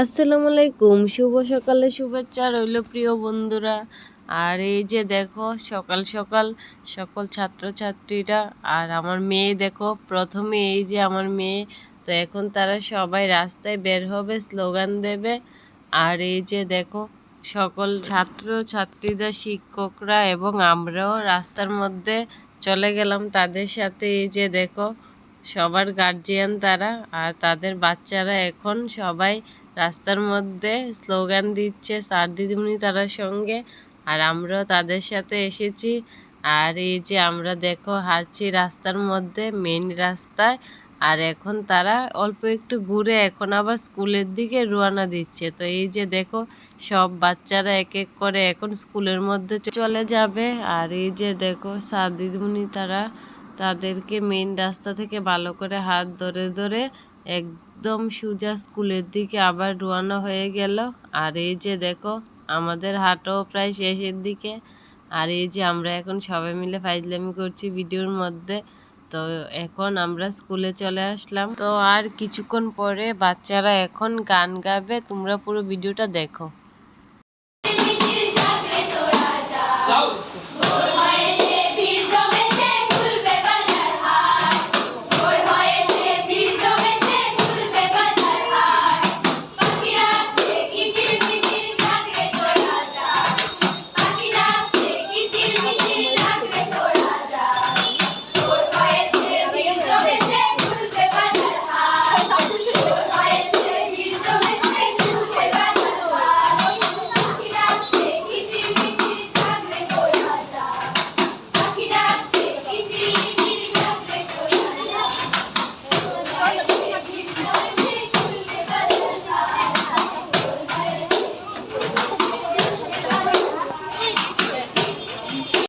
আসসালামু আলাইকুম। শুভ সকালে শুভেচ্ছা রইল প্রিয় বন্ধুরা। আর এই যে দেখো, সকাল সকাল সকল ছাত্রছাত্রীরা আর আমার মেয়ে দেখো, প্রথমে এই যে আমার মেয়ে, তো এখন তারা সবাই রাস্তায় বের হবে স্লোগান দেবে। আর এই যে দেখো, সকল ছাত্র ছাত্রীরা শিক্ষকরা এবং আমরাও রাস্তার মধ্যে চলে গেলাম তাদের সাথে। এই যে দেখো, সবার গার্জিয়ান তারা আর তাদের বাচ্চারা এখন সবাই রাস্তার মধ্যে স্লোগান দিচ্ছে স্যার দিদিমণি তারার সঙ্গে। আর আমরাও তাদের সাথে এসেছি। আর এই যে আমরা দেখো হাঁটছি রাস্তার মধ্যে মেন রাস্তায়। আর এখন তারা অল্প একটু ঘুরে এখন আবার স্কুলের দিকে রোয়ানা দিচ্ছে। তো এই যে দেখো সব বাচ্চারা এক এক করে এখন স্কুলের মধ্যে চলে যাবে। আর এই যে দেখো স্যার দিদিমণি তারা তাদেরকে মেন রাস্তা থেকে ভালো করে হাত ধরে ধরে একদম সুজা স্কুলের দিকে আবার রোয়ানা হয়ে গেল। আর এই যে দেখো, আমাদের হাটও প্রায় শেষের দিকে। আর এই যে আমরা এখন সবাই মিলে ফাইজলামি করছি ভিডিওর মধ্যে। তো এখন আমরা স্কুলে চলে আসলাম। তো আর কিছুক্ষণ পরে বাচ্চারা এখন গান গাবে, তোমরা পুরো ভিডিওটা দেখো।